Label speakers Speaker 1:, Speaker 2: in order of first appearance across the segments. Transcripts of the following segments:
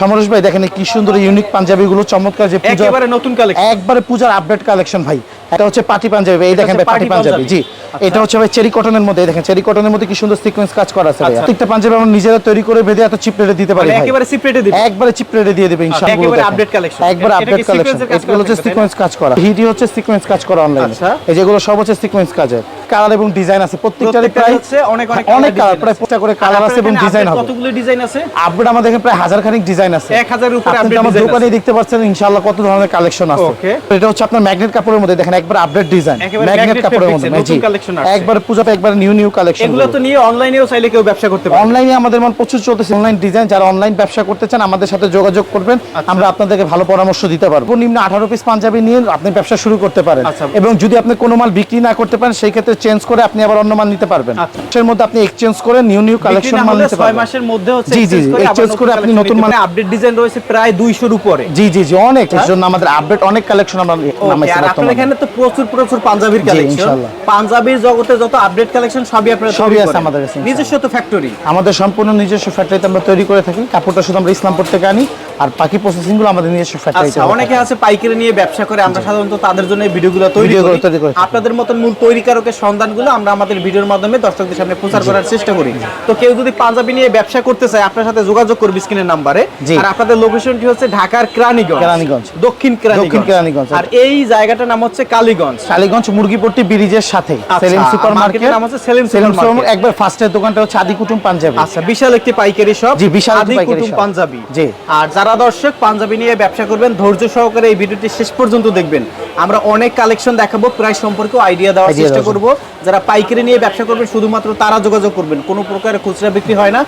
Speaker 1: সমরেশ ভাই দেখেন কি সুন্দর ইউনিক পাঞ্জাবি গুলো চমৎকার যে পূজা
Speaker 2: একেবারে নতুন কালেকশন
Speaker 1: একবারে পূজার আপডেট কালেকশন ভাই। এটা হচ্ছে পার্টি পাঞ্জাবি এই দেখেন ভাই
Speaker 2: হচ্ছে
Speaker 1: পাঞ্জাবি। জি। এটা হচ্ছে ভাই চেরি কটনের মধ্যে দেখেন চেরি কটনের মধ্যে কি সুন্দর সিকোয়েন্স কাজ করা আছে
Speaker 2: আচ্ছা।
Speaker 1: প্রত্যেকটা পাঞ্জাবি আমরা নিজেরা তৈরি করে বেঁধে এত চিপ রেটে দিতে পারি
Speaker 2: মানে একেবারে সিপ্রেটে দিবে
Speaker 1: একবারে চিপ রেটে দিয়ে দিবে ইনশাআল্লাহ
Speaker 2: একেবারে
Speaker 1: দেখেন।
Speaker 2: update collection।
Speaker 1: একবার আপডেট কালেকশন এগুলো হচ্ছে? সিকোয়েন্স কাজ করা। হিটি হচ্ছে সিকোয়েন্স কাজ করা অনলাইনে
Speaker 2: আচ্ছা।
Speaker 1: এই যেগুলো সব হচ্ছে সিকোয়েন্স কাজের কালার এবং ডিজাইন আছে। প্রত্যেকটারই
Speaker 2: প্রত্যেকটা
Speaker 1: প্রায়
Speaker 2: হচ্ছে অনেক অনেক
Speaker 1: অনেক কালার প্রায়। প্রত্যেকটা করে কালার আছে এবং ডিজাইন হবে।
Speaker 2: কতগুলো ডিজাইন আছে?
Speaker 1: আপডেট আমাদের এখানে প্রায় হাজার খানিক ডিজাইন আছে
Speaker 2: এক হাজারের উপরে
Speaker 1: আপনি তো আমার দোকানে দেখতে পাচ্ছেন ইনশাআল্লাহ কত ধরনের কালেকশন আছে
Speaker 2: Okay.
Speaker 1: এটা হচ্ছে আপনার ম্যাগনেট কাপড়ের মধ্যে দেখেন একবার আপডেট ডিজাইন ম্যাগনেট কাপড়ের মধ্যে
Speaker 2: এর নতুন
Speaker 1: জি।
Speaker 2: collection
Speaker 1: একবার পূজাতে একবার নিউ নিউ কালেকশন
Speaker 2: এগুলো তো নিয়ে অনলাইনেও চাইলে কেউ ব্যবসা করতে পারে
Speaker 1: অনলাইনে আমাদের মান প্রচুর চলতেছে অনলাইন ডিজাইন যারা অনলাইন ব্যবসা করতে চান আমাদের সাথে যোগাযোগ করবেন
Speaker 2: আচ্ছা।
Speaker 1: আমরা আপনাদেরকে ভালো পরামর্শ দিতে পারব নিম্ন আঠারো পিস পাঞ্জাবি নিয়ে আপনি ব্যবসা শুরু করতে পারেন
Speaker 2: আচ্ছা।
Speaker 1: এবং যদি আপনি কোনো মাল বিক্রি না করতে পারেন সেই ক্ষেত্রে চেঞ্জ করে আপনি আবার অন্য মাল নিতে পারবেন
Speaker 2: আচ্ছা।
Speaker 1: এর মধ্যে আপনি এক্সচেঞ্জ করে নিউ নিউ কালেকশন মাল নিতে পারবেন
Speaker 2: মাসের মধ্যে হচ্ছে
Speaker 1: জি, জি,
Speaker 2: exchange করে আবার
Speaker 1: exchange করে আপনি নতুন মাল-
Speaker 2: আপডেট ডিজাইন রয়েছে প্রায় 200 এর উপরে।
Speaker 1: জি জি জি অনেক। এর
Speaker 2: আচ্ছা।
Speaker 1: জন্য আমাদের আপডেট অনেক কালেকশন আমরা নামাইছি
Speaker 2: আর আপনার এখানে তো প্রচুর প্রচুর পাঞ্জাবির কালেকশন
Speaker 1: ইনশাআল্লাহ।
Speaker 2: পাঞ্জাবির জগতে যত আপডেট কালেকশন সবই আপনারা
Speaker 1: সবই আছে আমাদের কাছে,
Speaker 2: নিজস্ব তো ফ্যাক্টরি
Speaker 1: আমাদের সম্পূর্ণ নিজস্ব ফ্যাক্টরিতে আমরা তৈরি করে থাকি। কাপড়টা শুধু আমরা ইসলামপুর থেকে আনি। আর বাকি প্রসেসিংগুলো আমাদের নিজস্ব ফ্যাক্টরিতে
Speaker 2: আচ্ছা অনেকে আছে পাইকারি নিয়ে ব্যবসা করে। আমরা সাধারণত তাদের জন্য এই ভিডিওগুলো তৈরি করি। আপনাদের মতন মূল তৈরিকারকের সন্ধানগুলো আমরা আমাদের ভিডিওর মাধ্যমে দর্শকদের সামনে প্রচার করার চেষ্টা করি। তো কেউ যদি পাঞ্জাবি নিয়ে ব্যবসা করতে চায় আপনার সাথে যোগাযোগ করবে স্ক্রিনের নাম্বারে। আর আপনাদের লোকেশনটি হচ্ছে ঢাকার কেরানীগঞ্জ।
Speaker 1: কেরানীগঞ্জ।
Speaker 2: দক্ষিণ
Speaker 1: দক্ষিণ কেরানীগঞ্জ।
Speaker 2: আর এই জায়গাটার নাম হচ্ছে কালীগঞ্জ।
Speaker 1: কালীগঞ্জ মুরগিপট্টি ব্রিজের সাথে
Speaker 2: আচ্ছা,
Speaker 1: সেলিম সুপার মার্কেট
Speaker 2: নাম হচ্ছে সেলিম
Speaker 1: সেলিম
Speaker 2: সুপার
Speaker 1: একবার ফার্স্টের দোকানটা হচ্ছে আদি কুটুম পাঞ্জাবি।
Speaker 2: আচ্ছা বিশাল একটি পাইকারি শপ
Speaker 1: জি, বিশাল
Speaker 2: আদি পাঞ্জাবি।
Speaker 1: জি।
Speaker 2: আর যারা দর্শক পাঞ্জাবি নিয়ে ব্যবসা করবেন ধৈর্য সহকারে এই ভিডিওটি শেষ পর্যন্ত দেখবেন। আমরা অনেক কালেকশন দেখাবো প্রাইস সম্পর্কে আইডিয়া দেওয়ার চেষ্টা করব। যারা পাইকারি নিয়ে ব্যবসা করবেন শুধুমাত্র তারা যোগাযোগ করবেন। কোনো প্রকার খুচরা বিক্রি হয় না।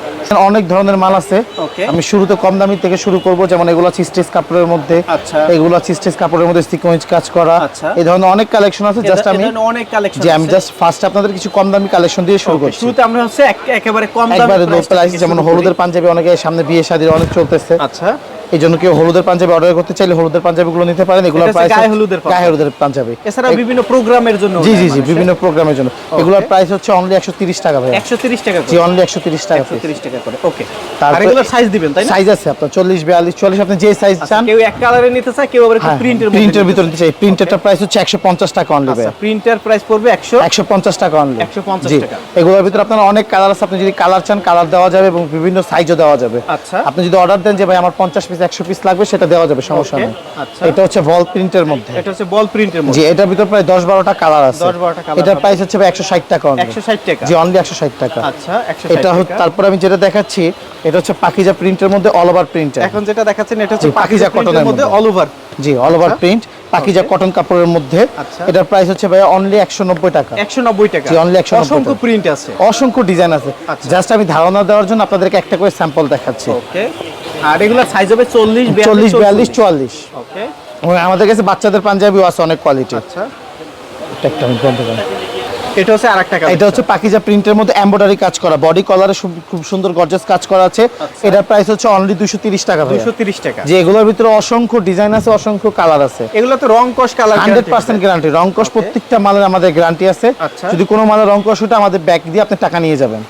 Speaker 1: অনেক ধরনের মাল আছে। আমি শুরুতে কম দামি থেকে শুরু করব যেমন এগুলো চিস্টেস কাপড়ের মধ্যে
Speaker 2: আচ্ছা।
Speaker 1: এগুলো চিস্টেস কাপড়ের মধ্যে সিকোয়েন্স কাজ করা।
Speaker 2: আচ্ছা।
Speaker 1: এই ধরনের অনেক কালেকশন আছে জাস্ট আমি
Speaker 2: অনেক কালেকশন
Speaker 1: যে আমি জাস্ট ফার্স্ট আপনাদের কিছু কম দামি কালেকশন দিয়ে শুরু করছি।
Speaker 2: শুরুতে আমরা হচ্ছে এক- একেবারে কম দামি
Speaker 1: একবারে লো প্রাইস যেমন হলুদের পাঞ্জাবি অনেকে সামনে বিয়ে শাদীর অনেক চলতেছে।
Speaker 2: আচ্ছা।
Speaker 1: এই জন্য কেউ হলুদের পাঞ্জাবি অর্ডার করতে চাইলে হলুদের পাঞ্জাবি গুলো নিতে পারেন। এগুলোর প্রাইস
Speaker 2: গায়ে হলুদের পাঞ্জাবি।
Speaker 1: গায়ে হলুদের পাঞ্জাবি।
Speaker 2: এছাড়া বিভিন্ন প্রোগ্রামের জন্য
Speaker 1: জি জি জি বিভিন্ন প্রোগ্রামের জন্য। এগুলোর প্রাইস হচ্ছে অনলি একশো তিরিশ টাকা ভাই
Speaker 2: 130 টাকা
Speaker 1: জি অনলি একশো তিরিশ টাকা
Speaker 2: 130 টাকা করে। ওকে আর সাইজ দিবেন তাই না?
Speaker 1: সাইজ আছে আপনার চল্লিশ বিয়াল্লিশ চল্লিশ আপনি যে সাইজ চান।
Speaker 2: কেউ এক কালারে নিতে চায় কেউ আবার প্রিন্টের
Speaker 1: প্রিন্টের ভিতরে নিতে চাই প্রিন্টারটা প্রাইস হচ্ছে একশো পঞ্চাশ টাকা অনলি ভাই
Speaker 2: প্রিন্টার প্রাইস পড়বে 100
Speaker 1: একশো পঞ্চাশ টাকা অনলি
Speaker 2: 150
Speaker 1: জি।
Speaker 2: টাকা।
Speaker 1: এগুলোর ভিতরে আপনার অনেক কালার আছে। আপনি যদি কালার চান কালার দেওয়া যাবে এবং বিভিন্ন সাইজও দেওয়া যাবে।
Speaker 2: আচ্ছা।
Speaker 1: আপনি যদি অর্ডার দেন যে ভাই আমার পঞ্চাশ পিস একশো পিস লাগবে সেটা দেওয়া যাবে সমস্যা নেই।
Speaker 2: আচ্ছা।
Speaker 1: এটা হচ্ছে বল প্রিন্টের মধ্যে।
Speaker 2: এটা হচ্ছে বল প্রিন্টের
Speaker 1: জি এটার ভিতর প্রায় দশ বারোটা কালার আছে।
Speaker 2: 10-12টা কালার
Speaker 1: এটার প্রাইস হচ্ছে একশো ষাট টাকা only।
Speaker 2: 160 টাকা।
Speaker 1: জি অনলি একশো ষাট টাকা।
Speaker 2: আচ্ছা 160
Speaker 1: এটা হচ্ছে তারপর আমি যেটা দেখাচ্ছি এটা হচ্ছে পাকিজা প্রিন্টের মধ্যে অল ওভার প্রিন্ট
Speaker 2: এখন যেটা দেখাচ্ছেন এটা হচ্ছে
Speaker 1: পাকিজা
Speaker 2: কটনের মধ্যে
Speaker 1: মধ্যে।
Speaker 2: অল ওভার
Speaker 1: জি all over print Pakiza cotton কাপড়ের মধ্যে
Speaker 2: আচ্ছা।
Speaker 1: এটার প্রাইস হচ্ছে ভাই অনলি একশো নব্বই টাকা।
Speaker 2: 190 টাকা।
Speaker 1: জি, একশো 190
Speaker 2: অসংখ্য প্রিন্ট আছে।
Speaker 1: অসংখ্য ডিজাইন আছে।
Speaker 2: আচ্ছা।
Speaker 1: জাস্ট আমি ধারণা দেওয়ার জন্য আপনাদেরকে একটা করে স্যাম্পল দেখাচ্ছি।
Speaker 2: ওকে আর এগুলা সাইজ হবে 40 42
Speaker 1: চল্লিশ বিয়াল্লিশ চুয়াল্লিশ।
Speaker 2: ওকে
Speaker 1: আমাদের কাছে বাচ্চাদের পাঞ্জাবিও আছে অনেক কোয়ালিটি
Speaker 2: আচ্ছা।
Speaker 1: একটা আমি বন্ধ।
Speaker 2: এটা হচ্ছে আরেকটা
Speaker 1: এটা হচ্ছে পাকিজা প্রিন্টের মধ্যে এমব্রয়ডারি কাজ করা। বডি কলারে খুব সুন্দর গর্জাস কাজ করা আছে।
Speaker 2: আচ্ছা।
Speaker 1: এটার প্রাইস হচ্ছে অনলি দুশো তিরিশ টাকা
Speaker 2: 230 টাকা।
Speaker 1: যে এগুলোর ভিতরে অসংখ্য ডিজাইন আছে অসংখ্য কালার আছে।
Speaker 2: এগুলো তো রং কস কালার
Speaker 1: হান্ড্রেড পার্সেন্ট গ্যারান্টি রংকশ প্রত্যেকটা মালের আমাদের গ্যারান্টি আছে।
Speaker 2: আচ্ছা।
Speaker 1: যদি কোনো মালের রংকশ উঠে আমাদের ব্যাগ দিয়ে আপনি টাকা নিয়ে যাবেন।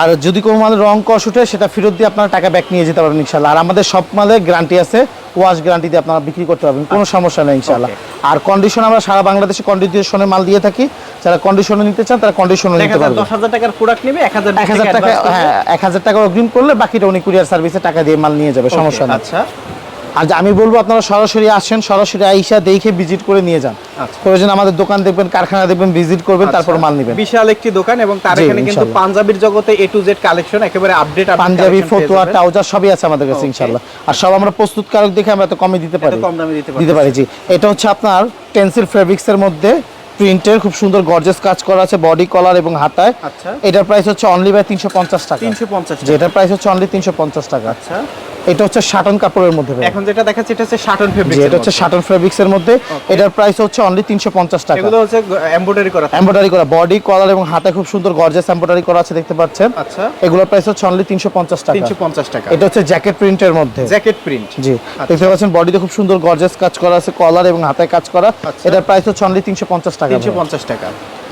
Speaker 1: আর যদি কোনো মালের রং কষ উঠে সেটা ফেরত দিয়ে আপনারা টাকা ব্যাক নিয়ে যেতে পারবেন ইনশাল্লাহ আর আমাদের সব মালের গ্যারান্টি আছে। ওয়াশ গ্যারান্টি দিয়ে আপনারা বিক্রি করতে পারবেন কোনো সমস্যা নেই ইনশাআল্লাহ। আর কন্ডিশন আমরা সারা বাংলাদেশে কন্ডিশনে মাল দিয়ে থাকি যারা কন্ডিশনে নিতে চান তারা কন্ডিশনে নিতে পারবেন
Speaker 2: দশ হাজার টাকার প্রোডাক্ট নেবে এক হাজার
Speaker 1: এক হাজার টাকা হ্যাঁ এক হাজার টাকা অগ্রিম করলে বাকিটা উনি কুরিয়ার সার্ভিসে টাকা দিয়ে মাল নিয়ে যাবে সমস্যা নেই।
Speaker 2: আচ্ছা।
Speaker 1: আর আমি বলব আপনারা সরাসরি আসেন সরাসরি আইসা দেখে ভিজিট করে নিয়ে যান।
Speaker 2: আচ্ছা।
Speaker 1: প্রয়োজন আমাদের দোকান দেখবেন কারখানা দেখবেন ভিজিট করবেন তারপর মাল নেবেন।
Speaker 2: বিশাল একটি দোকান এবং তার এখানে কিন্তু পাঞ্জাবির জগতে এ টু জেড কালেকশন একেবারে আপডেট
Speaker 1: পাঞ্জাবি ফতুয়া ট্রাউজার সবই আছে আমাদের কাছে
Speaker 2: Okay.
Speaker 1: ইনশাল্লাহ। আর সব আমরা প্রস্তুতকারক দেখে আমরা তো কমে দিতে পারি।
Speaker 2: কম দামে দিতে
Speaker 1: দিতে পারি জি। এটা হচ্ছে আপনার টেন্সিল ফেব্রিক্স এর মধ্যে প্রিন্টের খুব সুন্দর গর্জেস কাজ করা আছে বডি কলার এবং হাতায়।
Speaker 2: আচ্ছা।
Speaker 1: এটার প্রাইস হচ্ছে অনলি বাই তিনশো পঞ্চাশ টাকা।
Speaker 2: তিনশো পঞ্চাশ
Speaker 1: যে এটার প্রাইস হচ্ছে অনলি তিনশো পঞ্চাশ টাকা।
Speaker 2: আচ্ছা।
Speaker 1: এটা হচ্ছে শাটন কাপড়ের মধ্যে
Speaker 2: এখন যেটা দেখাচ্ছে এটা হচ্ছে শাটন ফেব্রিক
Speaker 1: এটা হচ্ছে শাটন ফেব্রিক্স এর মধ্যে এটার প্রাইস হচ্ছে অনলি তিনশো পঞ্চাশ টাকা।
Speaker 2: এগুলো হচ্ছে এমব্রয়ডারি করা
Speaker 1: এমব্রয়ডারি করা বডি কলার এবং হাতে খুব সুন্দর এমব্রয়ডারি করা আছে দেখতে পাচ্ছেন।
Speaker 2: আচ্ছা।
Speaker 1: এগুলোর প্রাইস হচ্ছে অনলি তিনশো পঞ্চাশ টাকা।
Speaker 2: তিনশো পঞ্চাশ টাকা।
Speaker 1: এটা হচ্ছে জ্যাকেট প্রিন্টের মধ্যে।
Speaker 2: জ্যাকেট প্রিন্ট
Speaker 1: জি। দেখতে পাচ্ছেন বডিতে খুব সুন্দর কাজ করা আছে কলার এবং হাতায় কাজ করা।
Speaker 2: আচ্ছা।
Speaker 1: এটার প্রাইস হচ্ছে অনলি তিনশো পঞ্চাশ টাকা
Speaker 2: তিনশো
Speaker 1: ভাই।
Speaker 2: পঞ্চাশ টাকা।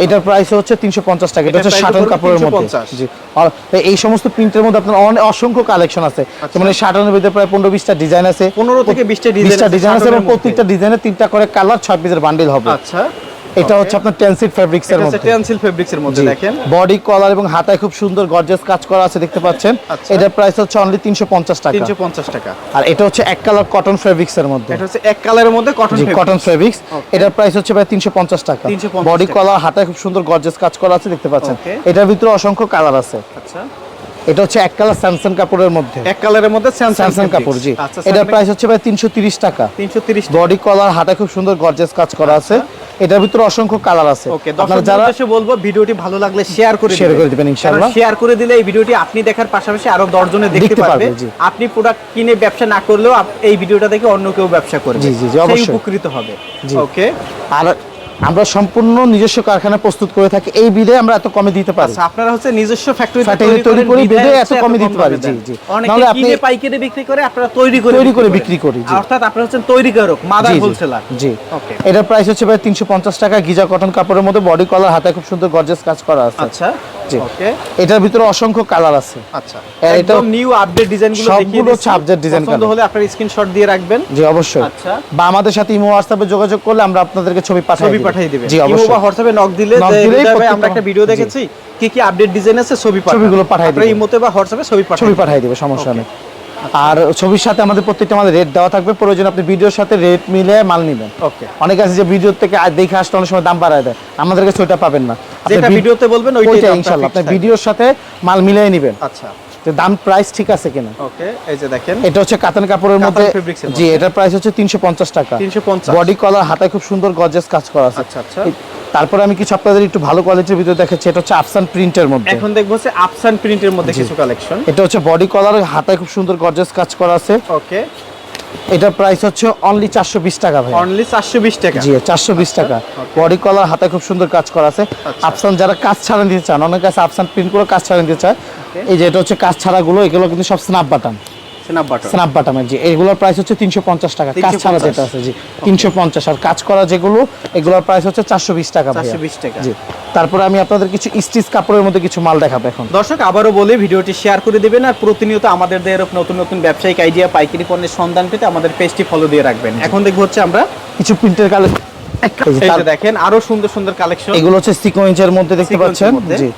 Speaker 1: এটার প্রাইস হচ্ছে তিনশো পঞ্চাশ টাকা। এটা হচ্ছে শাটন কাপড়ের মধ্যে। জি। আর এই সমস্ত প্রিন্টের মধ্যে আপনার অনেক অসংখ্য কালেকশন আছে।
Speaker 2: আচ্ছা।
Speaker 1: যেমন শাটন প্যাটার্নের ভিতরে প্রায় পনেরো বিশটা ডিজাইন আছে।
Speaker 2: পনেরো থেকে বিশটা
Speaker 1: বিশটা ডিজাইন আছে এবং প্রত্যেকটা ডিজাইনে তিনটা করে কালার ছয় পিসের বান্ডিল হবে।
Speaker 2: আচ্ছা।
Speaker 1: এটা হচ্ছে আপনার ফেব্রিক্স এর মধ্যে।
Speaker 2: টেনসিল ফেব্রিক্স এর মধ্যে দেখেন।
Speaker 1: বডি কলার এবং হাতায় খুব সুন্দর গর্জিয়াস কাজ করা আছে দেখতে পাচ্ছেন।
Speaker 2: আচ্ছা।
Speaker 1: এটার প্রাইস হচ্ছে অনলি 350 টাকা।
Speaker 2: তিনশো পঞ্চাশ টাকা।
Speaker 1: আর এটা হচ্ছে এক কালার কটন ফেব্রিক্স এর মধ্যে।
Speaker 2: এটা হচ্ছে এক কালারের মধ্যে কটন
Speaker 1: কটন ফেব্রিক্স এটার প্রাইস হচ্ছে প্রায় 350 টাকা। বডি কলার হাতায় খুব সুন্দর গর্জিয়াস কাজ করা আছে দেখতে পাচ্ছেন। এটার ভিতরে অসংখ্য কালার আছে।
Speaker 2: আচ্ছা।
Speaker 1: এটা হচ্ছে এক কালার স্যামসাং কাপড়ের মধ্যে।
Speaker 2: এক কালারের মধ্যে
Speaker 1: স্যামসাং কাপড়। জি।
Speaker 2: আচ্ছা
Speaker 1: এটার প্রাইস হচ্ছে প্রায় 330 টাকা।
Speaker 2: তিনশো তিরিশ
Speaker 1: বডি কলার হাতায় খুব সুন্দর গর্জিয়াস কাজ করা আছে। এটার ভিতরে অসংখ্য কালার আছে। আপনারা যারা
Speaker 2: বলব ভিডিওটি ভালো লাগলে শেয়ার করে
Speaker 1: শেয়ার করে দিবেন ইনশাআল্লাহ।
Speaker 2: শেয়ার করে দিলে এই ভিডিওটি আপনি দেখার পাশাপাশি আরও দশজনে দেখতে
Speaker 1: দেখতে
Speaker 2: পারবে। আপনি প্রোডাক্ট কিনে ব্যবসা না করলেও এই ভিডিওটা দেখে অন্য কেউ ব্যবসা করবে।
Speaker 1: জি, জি, জি, অবশ্যই।
Speaker 2: উপকৃত হবে।
Speaker 1: জি।
Speaker 2: ওকে
Speaker 1: আর আমরা সম্পূর্ণ নিজস্ব কারখানা প্রস্তুত করে থাকি। এই বিলে আমরা এত কমে দিতে পারি।
Speaker 2: আচ্ছা আপনারা হচ্ছে নিজস্ব ফ্যাক্টরি
Speaker 1: তৈরি করে বেঁধে এত কমে দিতে পারি, জি, জি। নাহলে আপনি-
Speaker 2: কিনে পাইকারি বিক্রি করে আপনারা তৈরি করে
Speaker 1: তৈরি করে বিক্রি করি, জি।
Speaker 2: অর্থাৎ আপনারা হচ্ছেন তৈরিকারক মাদার
Speaker 1: জি, জি,
Speaker 2: হোলসেলার।
Speaker 1: জি।
Speaker 2: ওকে
Speaker 1: এটার প্রাইস হচ্ছে প্রায় তিনশো পঞ্চাশ টাকা গিজা কটন কাপড়ের মধ্যে বডি কলার হাতে খুব সুন্দর গর্জেস কাজ করা আছে।
Speaker 2: আচ্ছা
Speaker 1: জি।
Speaker 2: ওকে
Speaker 1: এটার ভিতরে অসংখ্য কালার আছে।
Speaker 2: আচ্ছা
Speaker 1: এটা-
Speaker 2: একদম নিউ আপডেট ডিজাইনগুলো
Speaker 1: সবগুলো
Speaker 2: দেখিয়ে
Speaker 1: হচ্ছে update ডিজাইন
Speaker 2: পছন্দ। হলে আপনার স্ক্রিনশট দিয়ে রাখবেন।
Speaker 1: জি অবশ্যই।
Speaker 2: আচ্ছা।
Speaker 1: বা আমাদের সাথে ইমো হোয়াটসঅ্যাপে যোগাযোগ করলে আমরা আপনাদেরকে ছবি
Speaker 2: ছবি
Speaker 1: দিব।
Speaker 2: পাঠিয়ে দিবেন
Speaker 1: জি অবশ্যই।
Speaker 2: বা হোয়াটসঅ্যাপে নক দিলে যে আমরা একটা ভিডিও দেখেছি কি কি আপডেট ডিজাইন আছে ছবি
Speaker 1: ছবিগুলো পাঠিয়ে দিবেন।
Speaker 2: ইমোতে বা হোয়াটসঅ্যাপে ছবি পাঠান
Speaker 1: ছবি পাঠিয়ে দিবে সমস্যা নেই। আর ছবির সাথে আমাদের প্রত্যেকটা আমাদের রেট দেওয়া থাকবে। প্রয়োজন আপনি ভিডিওর সাথে রেট মিলে মাল নেবেন।
Speaker 2: ওকে
Speaker 1: অনেক আছে যে ভিডিও থেকে দেখে আসলে অনেক সময় দাম বাড়ায় দেয়। আমাদের কাছে ওইটা পাবেন না।
Speaker 2: যেটা ভিডিওতে বলবেন ওইটাই
Speaker 1: ইনশাআল্লাহ। আপনি ভিডিওর সাথে মাল মিলিয়ে নেবেন।
Speaker 2: আচ্ছা।
Speaker 1: যে দাম প্রাইস ঠিক আছে কিনা?
Speaker 2: ওকে এই যে দেখেন।
Speaker 1: এটা হচ্ছে কাতান কাপড়ের মধ্যে জি এটার প্রাইস হচ্ছে তিনশো পঞ্চাশ টাকা।
Speaker 2: 350
Speaker 1: বডি কলার হাতায় খুব সুন্দর গর্জিয়াস কাজ করা আছে।
Speaker 2: আচ্ছা আচ্ছা।
Speaker 1: তারপরে আমি কিছু আপনাদের একটু ভালো কোয়ালিটির ভিতরে দেখাচ্ছি। এটা হচ্ছে আফসান প্রিন্টের মধ্যে।
Speaker 2: এখন দেখব হচ্ছে আফসান প্রিন্টের মধ্যে কিছু কালেকশন
Speaker 1: এটা হচ্ছে বডি কলার হাতায় খুব সুন্দর গর্জেস কাজ করা আছে।
Speaker 2: ওকে
Speaker 1: এটার প্রাইস হচ্ছে অনলি চারশো বিশ টাকা ভাই
Speaker 2: অনলি 420 টাকা?
Speaker 1: জি চারশো বিশ টাকা। বডি কলার হাতে খুব সুন্দর কাজ করা আছে।
Speaker 2: আচ্ছা।
Speaker 1: আফসান যারা কাজ ছাড়া দিতে চান অনেক কাছে আফসান প্রিন্ট করে কাজ ছাড়া দিতে চায়। এই যে এটা হচ্ছে কাজ ছাড়া গুলো এগুলো কিন্তু সব স্ন্যাপ বাটন
Speaker 2: স্ন্যাপ
Speaker 1: বাটামের জি। এগুলোর প্রাইস হচ্ছে তিনশো পঞ্চাশ টাকা। কাজ ছাড়া যেটা আছে জি তিনশো পঞ্চাশ। আর কাজ করা যেগুলো এগুলোর প্রাইস হচ্ছে চারশো বিশ টাকা ভাইয়া।
Speaker 2: 420 টাকা।
Speaker 1: জি। তারপরে আমি আপনাদের কিছু স্টিচ কাপড়ের মধ্যে কিছু মাল দেখাবো এখন।
Speaker 2: দর্শক আবারও বলে ভিডিওটি শেয়ার করে দিবেন আর প্রতিনিয়ত আমাদের দিয়ে নতুন নতুন ব্যবসায়িক আইডিয়া পাইকারি পণ্যের সন্ধান পেতে আমাদের পেজটি ফলো দিয়ে রাখবেন। এখন দেখব হচ্ছে আমরা
Speaker 1: কিছু প্রিন্টের কালেকশন
Speaker 2: দেখেন আরও সুন্দর সুন্দর কালেকশন
Speaker 1: এগুলো হচ্ছে সিকোয়েন্সের মধ্যে দেখতে পাচ্ছেন? জি।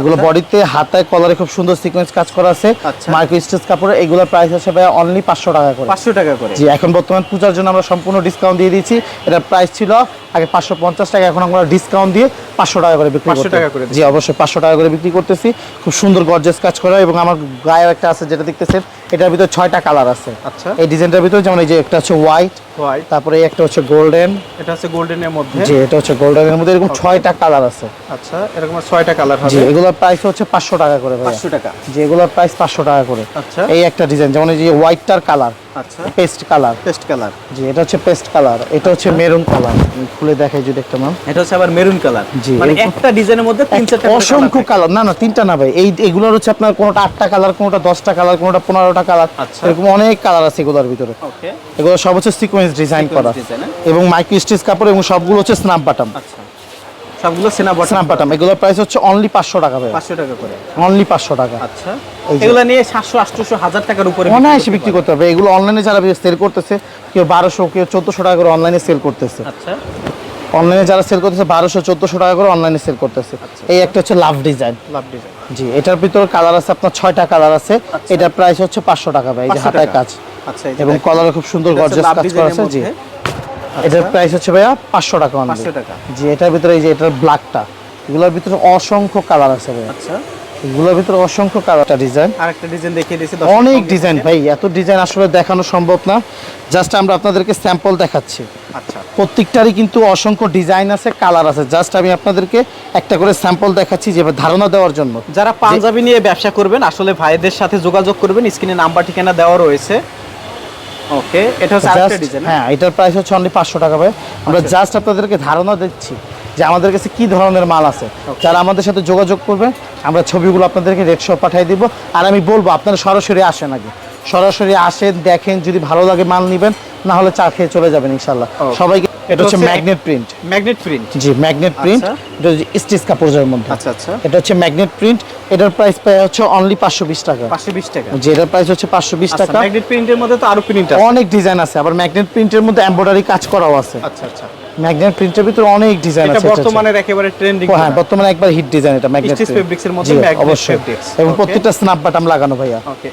Speaker 1: এগুলো বডিতে হাতায় কলারে খুব সুন্দর সিকোয়েন্স কাজ করা আছে।
Speaker 2: আচ্ছা।
Speaker 1: মার্কো স্টিচ কাপড়ে এগুলোর প্রাইস আছে ভাই অনলি পাঁচশো টাকা করে।
Speaker 2: পাঁচশো টাকা করে।
Speaker 1: জি এখন বর্তমান পূজার জন্য আমরা সম্পূর্ণ ডিসকাউন্ট দিয়ে দিয়েছি। এটার প্রাইস ছিল আগে পাঁচশো পঞ্চাশ টাকা এখন আমরা ডিসকাউন্ট দিয়ে পাঁচশো টাকা করে বিক্রি
Speaker 2: 500 টাকা করে
Speaker 1: জি অবশ্যই পাঁচশো টাকা করে বিক্রি করতেছি। খুব সুন্দর গর্জেস কাজ করা এবং আমার গায়ে একটা আছে যেটা দেখতেছেন এটার ভিতরে ছয়টা কালার আছে।
Speaker 2: আচ্ছা।
Speaker 1: এই ডিজাইনটার ভিতরে যেমন এই যে একটা হচ্ছে হোয়াইট
Speaker 2: হোয়াইট
Speaker 1: তারপরে একটা হচ্ছে গোল্ডেন
Speaker 2: এটা হচ্ছে গোল্ডেনের মধ্যে।
Speaker 1: জি এটা হচ্ছে গোল্ডেনের মধ্যে এরকম ছয়টা কালার আছে।
Speaker 2: আচ্ছা এরকম ছয়টা কালার
Speaker 1: জি এগুলোর প্রাইস হচ্ছে পাঁচশো টাকা করে
Speaker 2: পাঁচশো টাকা।
Speaker 1: যে এগুলোর প্রাইস পাঁচশো টাকা করে।
Speaker 2: আচ্ছা।
Speaker 1: এই একটা ডিজাইন যেমন এই যে হোয়াইটটার কালার
Speaker 2: আচ্ছা।
Speaker 1: পেস্ট কালার
Speaker 2: পেস্ট কালার
Speaker 1: জি এটা হচ্ছে পেস্ট কালার এটা হচ্ছে মেরুন কালার খুলে দেখাই যদি একটা ম্যাম
Speaker 2: এটা হচ্ছে আবার মেরুন কালার
Speaker 1: জি,
Speaker 2: মানে একটা ডিজাইনের মধ্যে তিন চারটা
Speaker 1: অসংখ্য কালার না না তিনটা না ভাই। এই এগুলোর হচ্ছে আপনার কোনোটা আটটা কালার কোনোটা দশটা কালার কোনোটা পনেরোটা কালার
Speaker 2: আচ্ছা।
Speaker 1: এরকম অনেক কালার আছে এগুলোর ভিতরে।
Speaker 2: ওকে
Speaker 1: এগুলো সব হচ্ছে সিকোয়েন্স ডিজাইন করা। এবং মাইক্রো স্টিচ কাপড় এবং সবগুলো হচ্ছে স্ন্যাপ বাটাম
Speaker 2: আচ্ছা। সবগুলো সেনা
Speaker 1: স্ন্যাপ বাটাম এগুলোর প্রাইস হচ্ছে অনলি পাঁচশো টাকা ভাই
Speaker 2: পাঁচশো টাকা করে।
Speaker 1: অনলি পাঁচশো টাকা।
Speaker 2: আচ্ছা। এগুলো নিয়ে সাতশো আটশোশো হাজার টাকার উপরে
Speaker 1: অনায়াসে বিক্রি করতে এগুলো অনলাইনে যারা সেল করতেছে কেউ বারোশো কেউ চোদ্দশো টাকা করে অনলাইনে সেল করতেছে।
Speaker 2: আচ্ছা।
Speaker 1: অনলাইনে যারা সেল করতেছে বারোশো চোদ্দশো টাকা করে অনলাইনে সেল করতেছে। এই একটা হচ্ছে লাভ ডিজাইন
Speaker 2: লাভ ডিজাইন
Speaker 1: জি এটার ভিতরে কালার আছে আপনার ছয়টা কালার আছে। এটার প্রাইস হচ্ছে পাঁচশো টাকা ভাই এই যে হাতায় কাজ।
Speaker 2: আচ্ছা
Speaker 1: এবং। কলারে খুব সুন্দর গর্জেস কাজ করা আছে জি। এটার প্রাইস হচ্ছে ভাইয়া পাঁচশো টাকা।
Speaker 2: 500 টাকা।
Speaker 1: জি এটার ভিতরে এই যে এটার ব্ল্যাকটা এগুলোর ভিতরে অসংখ্য কালার আছে ভাই
Speaker 2: আচ্ছা।
Speaker 1: এগুলোর ভিতরে অসংখ্য কালারটা ডিজাইন
Speaker 2: আরেকটা ডিজাইন দেখিয়ে দিয়েছি
Speaker 1: অনেক ডিজাইন ভাই এত ডিজাইন আসলে দেখানো সম্ভব না। জাস্ট আমরা আপনাদেরকে স্যাম্পল দেখাচ্ছি।
Speaker 2: আচ্ছা।
Speaker 1: প্রত্যেকটারই কিন্তু অসংখ্য ডিজাইন আছে কালার আছে। জাস্ট আমি আপনাদেরকে একটা করে স্যাম্পল দেখাচ্ছি যে ধারণা দেওয়ার জন্য।
Speaker 2: যারা পাঞ্জাবি নিয়ে ব্যবসা করবেন আসলে ভাইদের সাথে যোগাযোগ করবেন। স্ক্রিনে নাম্বার ঠিকানা দেওয়া রয়েছে। ওকে এটা হচ্ছে আরেকটা ডিজাইন
Speaker 1: হ্যাঁ এটার প্রাইস হচ্ছে অনলি পাঁচশো টাকা ভাই। আমরা
Speaker 2: আচ্ছা।
Speaker 1: জাস্ট আপনাদেরকে ধারণা দিচ্ছি যে আমাদের কাছে কি ধরনের মাল আছে। যারা আমাদের সাথে যোগাযোগ করবে আমরা ছবিগুলো আপনাদেরকে রেট শপ পাঠিয়ে দিব। আর আমি বলব আপনারা সরাসরি আসেন আগে। সরাসরি আসেন দেখেন যদি ভালো লাগে মাল নেবেন না হলে চা খেয়ে চলে যাবেন ইনশাল্লাহ. সবাইকে এটা হচ্ছে ম্যাগনেট প্রিন্ট
Speaker 2: ম্যাগনেট প্রিন্ট
Speaker 1: জি ম্যাগনেট প্রিন্ট
Speaker 2: আচ্ছা।
Speaker 1: এটা হচ্ছে স্টিচ কাপড়ের মধ্যে।
Speaker 2: আচ্ছা আচ্ছা।
Speaker 1: এটা হচ্ছে ম্যাগনেট প্রিন্ট এটার প্রাইস পায় হচ্ছে অনলি পাঁচশো বিশ টাকা।
Speaker 2: পাঁচশো বিশ টাকা।
Speaker 1: জি এটার প্রাইস হচ্ছে পাঁচশো বিশ টাকা।
Speaker 2: ম্যাগনেট প্রিন্টের মধ্যে তো আরও প্রিন্ট আছে।
Speaker 1: অনেক ডিজাইন আছে আবার ম্যাগনেট প্রিন্টের মধ্যে এমব্রয়ডারি কাজ করাও আছে।
Speaker 2: আচ্ছা আচ্ছা।
Speaker 1: ম্যাগনেট প্রিন্টের ভিতরে অনেক ডিজাইন
Speaker 2: এটা
Speaker 1: আছে এটা
Speaker 2: বর্তমানের একেবারে ট্রেন্ডিং
Speaker 1: হ্যাঁ বর্তমানে একবার হিট ডিজাইন এটা ম্যাগনেট
Speaker 2: fabrics এর মধ্যে
Speaker 1: অবশ্যই।
Speaker 2: fabrics,
Speaker 1: এবং প্রত্যেকটা স্ন্যাপ বাটাম লাগানো ভাইয়া।
Speaker 2: ওকে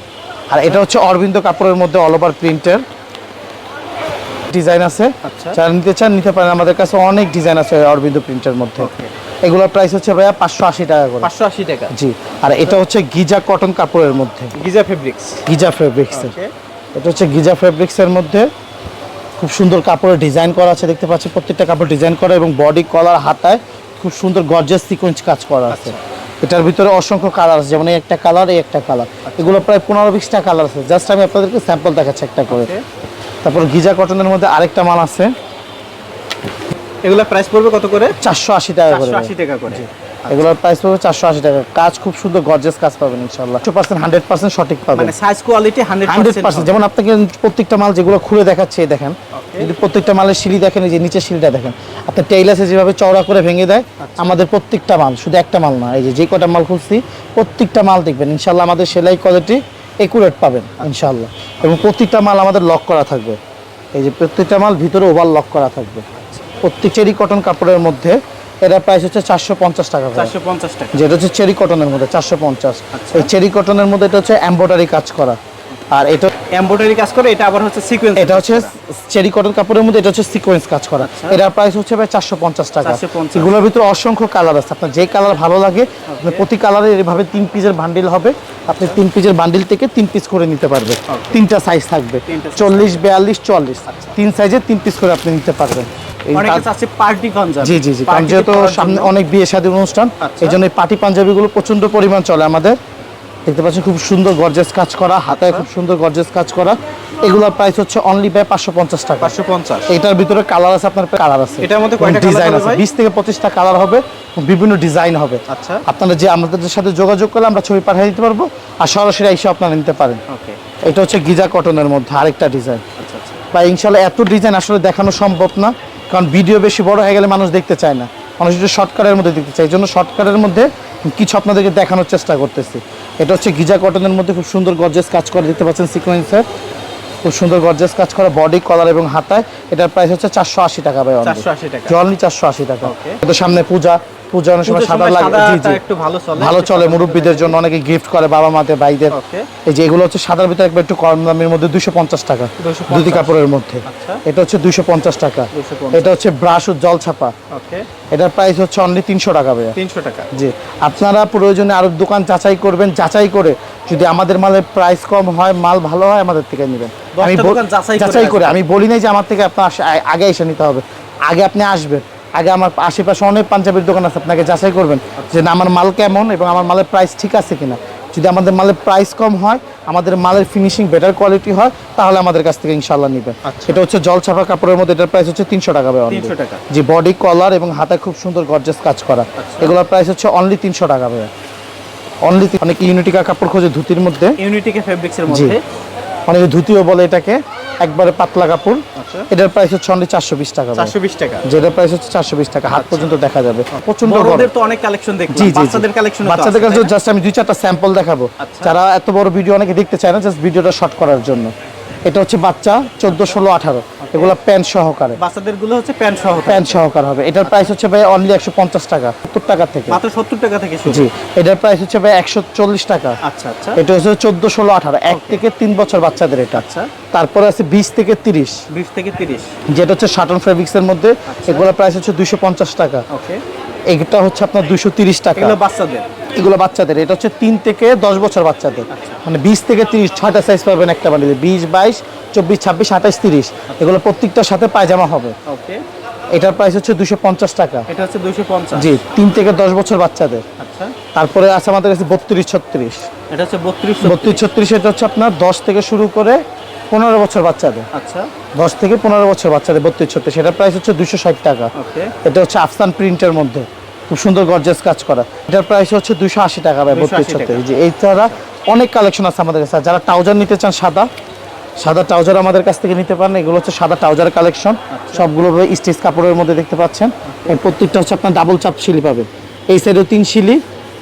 Speaker 1: আর এটা হচ্ছে অরবিন্দ কাপড়ের মধ্যে অল ওভার প্রিন্টের ডিজাইন আছে।
Speaker 2: আচ্ছা।
Speaker 1: যারা নিতে চান নিতে পারেন। আমাদের কাছে অনেক ডিজাইন আছে অরবিন্দ প্রিন্টের মধ্যে। এগুলোর প্রাইস হচ্ছে ভাইয়া পাঁচশো আশি টাকা করে।
Speaker 2: পাঁচশো আশি টাকা।
Speaker 1: জি। আর এটা হচ্ছে গিজা কটন কাপড়ের মধ্যে।
Speaker 2: গিজা ফেব্রিক্স
Speaker 1: গিজা ফেব্রিক্সের
Speaker 2: ওকে
Speaker 1: এটা হচ্ছে গিজা ফেব্রিক্সের মধ্যে। খুব সুন্দর কাপড়ের ডিজাইন করা আছে। দেখতে পাচ্ছি প্রত্যেকটা কাপড় ডিজাইন করা এবং বডি কলার হাতায় খুব সুন্দর গর্জিয়াস সিকোয়েন্স কাজ করা আছে। এটার ভিতরে অসংখ্য কালার আছে যেমন এই একটা কালার এই একটা কালার এগুলো প্রায় পনেরো বিশটা কালার আছে। জাস্ট আমি আপনাদেরকে স্যাম্পল দেখাচ্ছি একটা করে। তারপর গিজা কটনের মধ্যে আরেকটা মাল আছে।
Speaker 2: এগুলো প্রাইস পড়বে কত করে?
Speaker 1: চারশো আশি টাকা করে।
Speaker 2: আশি টাকা করে।
Speaker 1: এগুলোর প্রাইস পাবে চারশো আশি টাকা। কাজ খুব সুন্দর গর্জিয়াস কাজ পাবেন ইনশাল্লাহ একশো পার্সেন্ট হান্ড্রেড পার্সেন্ট সঠিক পাবেন।
Speaker 2: মানে সাইজ কোয়ালিটি হান্ড্রেড
Speaker 1: পার্সেন্ট যেমন আপনাকে প্রত্যেকটা মাল যেগুলো খুলে দেখাচ্ছে দেখেন। যদি প্রত্যেকটা মালের সিঁড়ি দেখেন এই যে নিচের সিঁড়িটা দেখেন। আপনার টেইলাসে যেভাবে চওড়া করে ভেঙে দেয় আমাদের প্রত্যেকটা মাল শুধু একটা মাল না এই যে যে কটা মাল খুলছি প্রত্যেকটা মাল দেখবেন ইনশাল্লাহ আমাদের সেলাই কোয়ালিটি একুরেট পাবেন ইনশাল্লাহ এবং প্রত্যেকটা মাল আমাদের লক করা থাকবে। এই যে প্রত্যেকটা মাল ভিতরে ওভার লক করা থাকবে। প্রত্যেক চেরি কটন কাপড়ের মধ্যে এটা প্রাইস হচ্ছে চারশো পঞ্চাশ টাকা।
Speaker 2: চারশো পঞ্চাশ টাকা।
Speaker 1: যেটা হচ্ছে চেরি কটনের মধ্যে চারশো পঞ্চাশ। এই চেরি কটনের মধ্যে এটা হচ্ছে এম্ব্রয়ডারি কাজ করা। আর এটা
Speaker 2: এমব্রয়ডারি কাজ করে এটা আবার হচ্ছে সিকোয়েন্স
Speaker 1: এটা হচ্ছে চেরি কটন কাপড়ের মধ্যে এটা হচ্ছে সিকোয়েন্স কাজ করা। এটার প্রাইস হচ্ছে ভাই চারশো পঞ্চাশ টাকা।
Speaker 2: 450
Speaker 1: এগুলোর ভিতরে অসংখ্য কালার আছে। আপনার যে কালার ভালো লাগে আপনি প্রতি কালারে এভাবে তিন পিসের বান্ডিল হবে। আপনি তিন পিসের বান্ডিল থেকে তিন পিস করে নিতে পারবেন। তিনটা সাইজ থাকবে। চল্লিশ বিয়াল্লিশ চল্লিশ। তিন সাইজে তিন পিস করে আপনি নিতে পারবেন।
Speaker 2: অনেকে চাচ্ছে পার্টি পাঞ্জাবি।
Speaker 1: জি জি জি কারণ যেহেতু সামনে অনেক বিয়ে শাদী অনুষ্ঠান
Speaker 2: আচ্ছা।
Speaker 1: এই জন্য পার্টি পাঞ্জাবিগুলো পরিমাণ চলে আমাদের। দেখতে পাচ্ছেন খুব সুন্দর গর্জেস কাজ করা হাতায় খুব সুন্দর গর্জেস কাজ করা। এগুলোর প্রাইস হচ্ছে অনলি পাঁচশো পঞ্চাশ টাকা।
Speaker 2: পাঁচশো পঞ্চাশ।
Speaker 1: এটার ভিতরে কালার আছে আপনার কালার আছে।
Speaker 2: এটার মধ্যে
Speaker 1: ডিজাইন আছে। বিশ থেকে পঁচিশটা কালার হবে বিভিন্ন ডিজাইন হবে।
Speaker 2: আচ্ছা।
Speaker 1: আপনারা যে আমাদের সাথে যোগাযোগ করলে আমরা ছবি পাঠিয়ে দিতে পারব আর সরাসরি এসে আপনারা নিতে পারেন। এটা হচ্ছে গিজা কটনের মধ্যে আরেকটা ডিজাইন
Speaker 2: আচ্ছা আচ্ছা।
Speaker 1: বা ইনশাল্লাহ এত ডিজাইন আসলে দেখানো সম্ভব না। কারণ ভিডিও বেশি বড় হয়ে গেলে মানুষ দেখতে চায় না। মানুষ একটু শর্টকাটের মধ্যে দেখতে চায়। এই জন্য শর্টকাটের মধ্যে কিছু আপনাদেরকে দেখানোর চেষ্টা করতেছি। এটা হচ্ছে গিজা কটনের মধ্যে খুব সুন্দর গর্জেস কাজ করে। দেখতে পাচ্ছেন সিকোয়েন্সের খুব সুন্দর গর্জেস কাজ করা বডি কলার এবং হাতায়। এটার প্রাইস হচ্ছে চারশো আশি টাকা ভাই
Speaker 2: 480 টাকা।
Speaker 1: জলনি চারশো আশি টাকা. তো সামনে পূজা। পূজা অনেক সময় সাদা লাগে। জি জি।
Speaker 2: একটু ভালো চলে।
Speaker 1: ভালো চলে মুরব্বীদের জন্য অনেকে গিফট করে বাবা মাদের ভাইদের। এই যে এগুলো হচ্ছে সাদার ভিতরে একবার একটু কম দামের মধ্যে দুশো পঞ্চাশ টাকা।
Speaker 2: 250
Speaker 1: দুটি কাপড়ের মধ্যে।
Speaker 2: আচ্ছা।
Speaker 1: এটা হচ্ছে দুশো পঞ্চাশ টাকা। এটা হচ্ছে ব্রাশ ও জল ছাপা।
Speaker 2: ওকে
Speaker 1: এটার প্রাইস হচ্ছে অনলি তিনশো টাকা ভাইয়া।
Speaker 2: তিনশো টাকা।
Speaker 1: জি। আপনারা প্রয়োজনে আরও দোকান যাচাই করবেন যাচাই করে যদি আমাদের মালের প্রাইস কম হয় মাল ভালো হয় আমাদের থেকে নেবেন। আমি
Speaker 2: যাচাই করে।
Speaker 1: আমি বলি নাই যে আমার থেকে আপনার আগে এসে নিতে হবে। আগে আপনি আসবেন। আগে আমার আশেপাশে অনেক পাঞ্জাবির দোকান আছে আপনাকে যাচাই করবেন যে না আমার মাল কেমন এবং আমার মালের প্রাইস ঠিক আছে কিনা। যদি আমাদের মালের প্রাইস কম হয় আমাদের মালের ফিনিশিং বেটার কোয়ালিটি হয় তাহলে আমাদের কাছ থেকে ইনশাল্লাহ নেবেন।
Speaker 2: আচ্ছা।
Speaker 1: এটা হচ্ছে জল ছাপা কাপড়ের মধ্যে এটার প্রাইস হচ্ছে তিনশো টাকা।
Speaker 2: 300 টাকা।
Speaker 1: জি বডি কলার এবং হাতে খুব সুন্দর গর্জেস কাজ করা। এগুলোর প্রাইস হচ্ছে অনলি তিনশো টাকা ভাইয়া অনলি অনেক ইউনিটিকা কাপড় খোঁজে ধুতির মধ্যে।
Speaker 2: ইউনিটিকে ফেব্রিক্সের মধ্যে।
Speaker 1: অনেকে ধুতিও বলে এটাকে। একবারে পাতলা কাপড়।
Speaker 2: আচ্ছা।
Speaker 1: এটার প্রাইস হচ্ছে অনলি চারশো বিশ টাকা
Speaker 2: চারশো বিশ টাকা।
Speaker 1: যেটার প্রাইস হচ্ছে চারশো বিশ টাকা। হাত পর্যন্ত দেখা যাবে। প্রচণ্ড বড়
Speaker 2: তো অনেক কালেকশন
Speaker 1: জি
Speaker 2: কালেকশন
Speaker 1: বাচ্চাদের কাছে জাস্ট আমি দুই চারটা স্যাম্পল দেখাবো।
Speaker 2: আচ্ছা।
Speaker 1: যারা এত বড় ভিডিও অনেকে দেখতে চায় না জাস্ট ভিডিওটা শর্ট করার জন্য। এটা হচ্ছে বাচ্চা চোদ্দ ষোলো আঠারো। এগুলো প্যান্ট সহকারে।
Speaker 2: বাচ্চাদেরগুলো হচ্ছে প্যান্ট সহ
Speaker 1: প্যান্ট সহকার হবে। এটার প্রাইস হচ্ছে ভাই অনলি একশো পঞ্চাশ টাকা সত্তর টাকা থেকে।
Speaker 2: মাত্র সত্তর টাকা থেকে
Speaker 1: জি এটার প্রাইস হচ্ছে ভাই একশো চল্লিশ টাকা।
Speaker 2: আচ্ছা আচ্ছা।
Speaker 1: এটা হচ্ছে চোদ্দ ষোলো আঠারো এক থেকে তিন বছর বাচ্চাদের এটা।
Speaker 2: আচ্ছা।
Speaker 1: তারপরে আছে বিশ থেকে তিরিশ।
Speaker 2: বিশ থেকে তিরিশ।
Speaker 1: যেটা হচ্ছে শাটন ফেব্রিক্স এর মধ্যে এগুলো প্রাইস হচ্ছে দুইশো পঞ্চাশ টাকা।
Speaker 2: ওকে
Speaker 1: এটা হচ্ছে আপনার দুইশো তিরিশ টাকা।
Speaker 2: এগুলো বাচ্চাদের?
Speaker 1: এগুলো বাচ্চাদের। এটা হচ্ছে তিন থেকে দশ বছর বাচ্চাদের। মানে বিশ থেকে তিরিশ ছয়টা সাইজ পাবেন একটা বান্ডিলে বিশ বাইশ চব্বিশ ছাব্বিশ আঠাশ তিরিশ। এগুলো প্রত্যেকটার সাথে পায়জামা হবে।
Speaker 2: ওকে।
Speaker 1: এটার প্রাইস হচ্ছে দুশো পঞ্চাশ টাকা।
Speaker 2: এটা হচ্ছে দুইশো পঞ্চাশ।
Speaker 1: জি তিন থেকে দশ বছর বাচ্চাদের।
Speaker 2: আচ্ছা।
Speaker 1: তারপরে আছে আমাদের কাছে বত্রিশ ছত্রিশ।
Speaker 2: এটা হচ্ছে বত্রিশ
Speaker 1: বত্রিশ ছত্রিশ এটা হচ্ছে আপনার দশ থেকে শুরু করে পনেরো বছর বাচ্চাদের।
Speaker 2: আচ্ছা।
Speaker 1: দশ থেকে পনেরো বছর বাচ্চাদের বত্রিশ ছত্রিশ এটার প্রাইস হচ্ছে দুশো ষাট টাকা। এটা হচ্ছে আফসান প্রিন্টের মধ্যে। খুব সুন্দর গর্জাস কাজ করা। এটার প্রাইস হচ্ছে দুশো আশি টাকা ভাই বত্রিশ। ছত্রিশ। জি এই ছাড়া অনেক কালেকশন আছে আমাদের কাছে। যারা ট্রাউজার নিতে চান সাদা সাদা ট্রাউজার আমাদের কাছ থেকে নিতে পারেন। এগুলো হচ্ছে সাদা ট্রাউজারের কালেকশন সবগুলো স্টিচ কাপড়ের মধ্যে দেখতে পাচ্ছেন। এর প্রত্যেকটা হচ্ছে আপনার ডাবল চাপ শিলি পাবেন এই সাইডেও তিন শিলি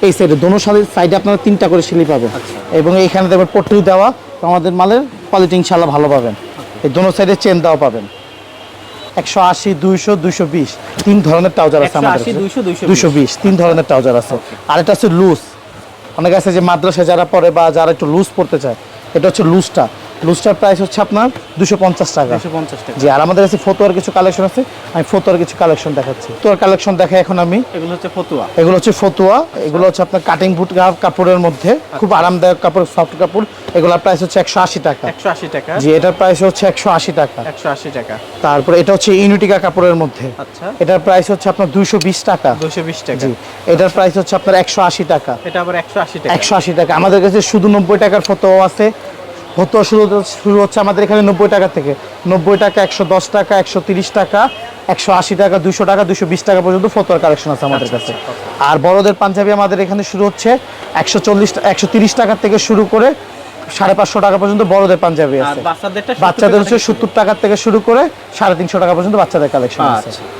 Speaker 1: এই সাইডে দোনো সাইডে সাইডে আপনারা তিনটা করে শিলি পাবেন। এবং এইখানে দেখবেন পট্টি দেওয়া। আমাদের মালের কোয়ালিটি ইনশাল্লাহ ভালো পাবেন। এই দোনো সাইডে চেন দাও পাবেন। একশো আশি দুইশো দুইশো বিশ তিন ধরনের ট্রাউজার আছে আমাদের
Speaker 2: 180, 200, 220
Speaker 1: দুইশো বিশ। তিন ধরনের ট্রাউজার আছে। আর এটা হচ্ছে লুজ অনেক আছে যে মাদ্রাসায় যারা পড়ে বা যারা একটু লুজ পড়তে চায় এটা হচ্ছে লুজটা লুজটার প্রাইস হচ্ছে আপনার দুশো পঞ্চাশ টাকা।
Speaker 2: দুশো পঞ্চাশ টাকা।
Speaker 1: জি আর আমাদের কাছে ফতোয়ার কিছু কালেকশন আছে। আমি ফতোয়ার কিছু কালেকশন দেখাচ্ছি। ফতোয়ার কালেকশন দেখাই এখন আমি
Speaker 2: এগুলো হচ্ছে ফতুয়া।
Speaker 1: এগুলো হচ্ছে ফতুয়া। এগুলো হচ্ছে আপনার কাটিং বুট কাপড়ের মধ্যে। খুব আরামদায়ক কাপড় সফট কাপড়। এগুলোর প্রাইস হচ্ছে একশো আশি টাকা।
Speaker 2: একশো আশি টাকা।
Speaker 1: জি এটার প্রাইস হচ্ছে একশো আশি টাকা।
Speaker 2: একশো আশি টাকা।
Speaker 1: তারপরে এটা হচ্ছে ইউনিটিকা কাপড়ের মধ্যে।
Speaker 2: আচ্ছা।
Speaker 1: এটার প্রাইস হচ্ছে আপনার দুইশো বিশ টাকা।
Speaker 2: দুশো বিশ টাকা।
Speaker 1: জি এটার প্রাইস হচ্ছে আপনার একশো আশি টাকা।
Speaker 2: এটা আবার একশো আশি টাকা।
Speaker 1: একশো আশি টাকা। আমাদের কাছে শুধু নব্বই টাকার ফটো আছে। ফটো শুরু শুরু হচ্ছে আমাদের এখানে নব্বই টাকা থেকে? নব্বই টাকা একশো দশ টাকা একশো তিরিশ টাকা একশো আশি টাকা দুশো টাকা দুশো বিশ টাকা পর্যন্ত ফটোর কালেকশন আছে আমাদের কাছে। আর বড়দের পাঞ্জাবি আমাদের এখানে শুরু হচ্ছে একশো চল্লিশ একশো তিরিশ টাকা থেকে শুরু করে সাড়ে পাঁচশো টাকা পর্যন্ত বড়দের পাঞ্জাবি আছে। বাচ্চাদের হচ্ছে সত্তর টাকা থেকে শুরু করে সাড়ে তিনশো টাকা পর্যন্ত বাচ্চাদের কালেকশন আছে।
Speaker 2: আচ্ছা।